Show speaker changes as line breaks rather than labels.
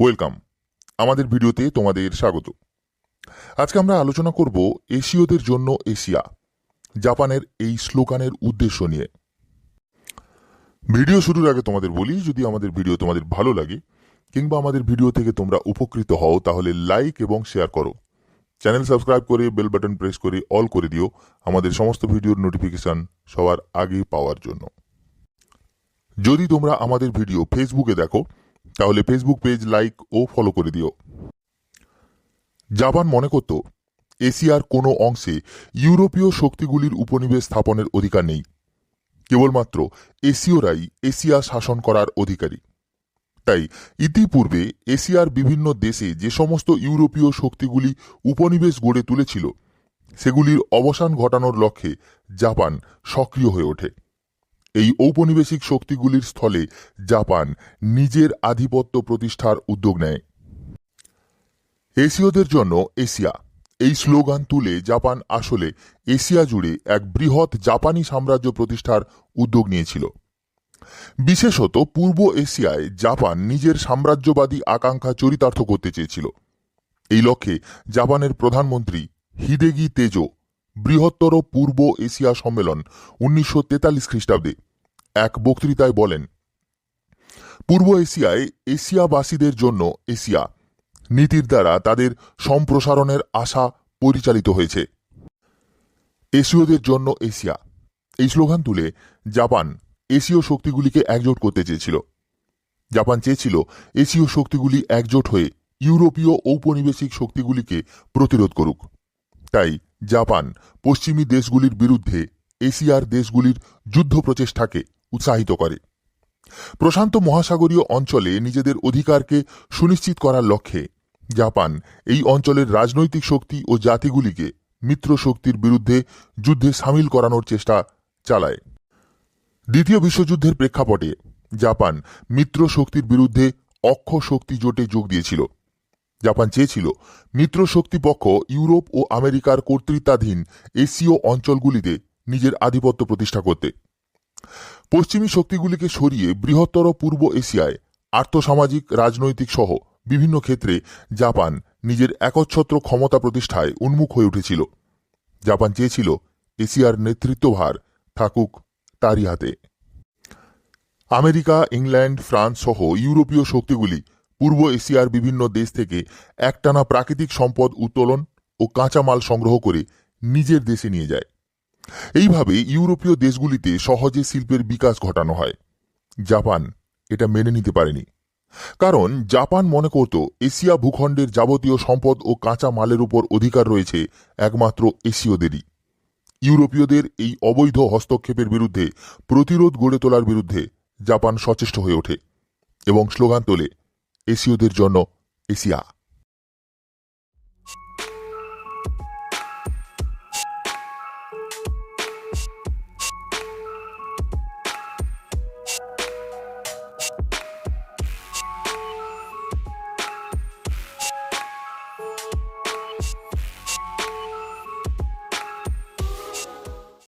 Welcome. আমাদের ভিডিওতে তোমাদের স্বাগত। আজকে আমরা আলোচনা করব এশীয়দের জন্য এশিয়া, জাপানের এই স্লোগানের উদ্দেশ্য নিয়ে। ভিডিও শুরুর আগে তোমাদের বলি, যদি আমাদের ভিডিও তোমাদের ভালো লাগে, কিংবা আমাদের ভিডিও থেকে তোমরা উপকৃত হও, তাহলে লাইক এবং শেয়ার করো। চ্যানেল সাবস্ক্রাইব করে বেল বাটন প্রেস করে অল করে দিও, আমাদের সমস্ত ভিডিওর নোটিফিকেশন সবার আগে পাওয়ার জন্য। যদি তোমরা আমাদের ভিডিও ফেসবুকে দেখো তাহলে ফেসবুক পেজ লাইক ও ফলো করে দিও। জাপান মনে করত, এশিয়ার কোনো অংশে ইউরোপীয় শক্তিগুলির উপনিবেশ স্থাপনের অধিকার নেই। কেবলমাত্র এশীয়রাই এশিয়া শাসন করার অধিকারী। তাই ইতিপূর্বে এশিয়ার বিভিন্ন দেশে যে সমস্ত ইউরোপীয় শক্তিগুলি উপনিবেশ গড়ে তুলেছিল, সেগুলির অবসান ঘটানোর লক্ষ্যে জাপান সক্রিয় হয়ে ওঠে। এই ঔপনিবেশিক শক্তিগুলির স্থলে জাপান নিজের আধিপত্য প্রতিষ্ঠার উদ্যোগ নেয়। এশীয়দের জন্য এশিয়া। এই স্লোগান তুলে জাপান আসলে এশিয়া জুড়ে এক বৃহৎ জাপানি সাম্রাজ্য প্রতিষ্ঠার উদ্যোগ নিয়েছিল। বিশেষত পূর্ব এশিয়ায় জাপান নিজের সাম্রাজ্যবাদী আকাঙ্ক্ষা চরিতার্থ করতে চেয়েছিল। এই লক্ষ্যে জাপানের প্রধানমন্ত্রী হিদেগি তেজো বৃহত্তর পূর্ব এশিয়া সম্মেলন উনিশশো তেতাল্লিশ খ্রিস্টাব্দে এক বক্তৃতায় বলেন, পূর্ব এশিয়ায় এশিয়াবাসীদের জন্য এশিয়া নীতির দ্বারা তাদের সম্প্রসারণের আশা পরিচালিত হয়েছে। এশীয়দের জন্য এশিয়া। এই স্লোগান তুলে জাপান এশীয় শক্তিগুলিকে একজোট করতে চেয়েছিল। জাপান চেয়েছিল এশীয় শক্তিগুলি একজোট হয়ে ইউরোপীয় ঔপনিবেশিক শক্তিগুলিকে প্রতিরোধ করুক। তাই জাপান পশ্চিমী দেশগুলির বিরুদ্ধে এশিয়ার দেশগুলির যুদ্ধ প্রচেষ্টাকে উৎসাহিত করে। প্রশান্ত মহাসাগরীয় অঞ্চলে নিজেদের অধিকারকে সুনিশ্চিত করার লক্ষ্যে জাপান এই অঞ্চলের রাজনৈতিক শক্তি ও জাতিগুলিকে মিত্র শক্তির বিরুদ্ধে যুদ্ধে সামিল করানোর চেষ্টা চালায়। দ্বিতীয় বিশ্বযুদ্ধের প্রেক্ষাপটে জাপান মিত্র শক্তির বিরুদ্ধে অক্ষ শক্তি জোটে যোগ দিয়েছিল। জাপান চেয়েছিল মিত্র শক্তিপক্ষ ইউরোপ ও আমেরিকার কর্তৃত্বাধীন এশীয় অঞ্চলগুলিতে নিজের আধিপত্য প্রতিষ্ঠা করতে। পশ্চিমী শক্তিগুলিকে সরিয়ে বৃহত্তর পূর্ব এশিয়ায় আর্থসামাজিক, রাজনৈতিক সহ বিভিন্ন ক্ষেত্রে জাপান নিজের একচ্ছত্র ক্ষমতা প্রতিষ্ঠায় উন্মুখ হয়ে উঠেছিল। জাপান চেয়েছিল এশিয়ার নেতৃত্বভার থাকুক তারই হাতে। আমেরিকা, ইংল্যান্ড, ফ্রান্স সহ ইউরোপীয় শক্তিগুলি পূর্ব এশিয়ার বিভিন্ন দেশ থেকে একটানা প্রাকৃতিক সম্পদ উত্তোলন ও কাঁচামাল সংগ্রহ করে নিজের দেশে নিয়ে যায়। এইভাবে ইউরোপীয় দেশগুলিতে সহজে শিল্পের বিকাশ ঘটানো হয়। জাপান এটা মেনে নিতে পারেনি। কারণ জাপান মনে করত এশিয়া ভূখণ্ডের যাবতীয় সম্পদ ও কাঁচা মালের উপর অধিকার রয়েছে একমাত্র এশীয়দেরই। ইউরোপীয়দের এই অবৈধ হস্তক্ষেপের বিরুদ্ধে প্রতিরোধ গড়ে তোলার বিরুদ্ধে জাপান সচেষ্ট হয়ে ওঠে এবং স্লোগান তোলে, এশীয়দের জন্য এশিয়া।